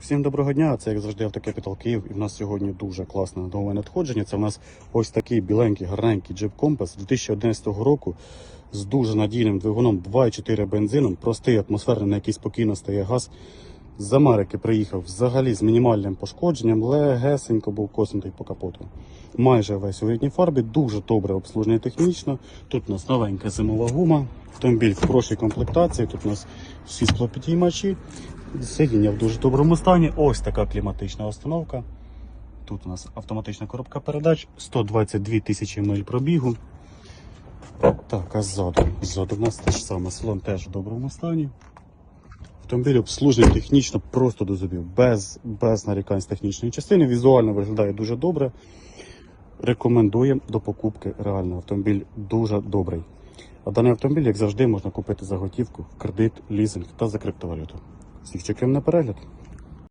Всім доброго дня. Це як завжди автокапітал Київ. І в нас сьогодні дуже класне нове надходження. Це в нас ось такий біленький, гарненький Jeep Compass 2011 року з дуже надійним двигуном 2,4 бензином, простий атмосферний, на який спокійно стає газ. З Америки приїхав взагалі з мінімальним пошкодженням, легесенько був коснутий по капоту. Майже весь у рідній фарбі, дуже добре обслужений технічно. Тут у нас новенька зимова гума, автомобіль в хорошій комплектації. Тут у нас всі склопідіймачі, сидіння в дуже доброму стані. Ось така кліматична установка. Тут у нас автоматична коробка передач, 122 тисячі миль пробігу. Так, а ззаду? Ззаду в нас те ж саме салон теж в доброму стані. Автомобіль обслужений технічно просто до зубів, без, без нарікань з технічної частини. Візуально виглядає дуже добре. Рекомендуємо до покупки реально. Автомобіль дуже добрий. А даний автомобіль, як завжди, можна купити за готівку, кредит, лізинг та за криптовалюту. Всіх чекаємо на перегляд.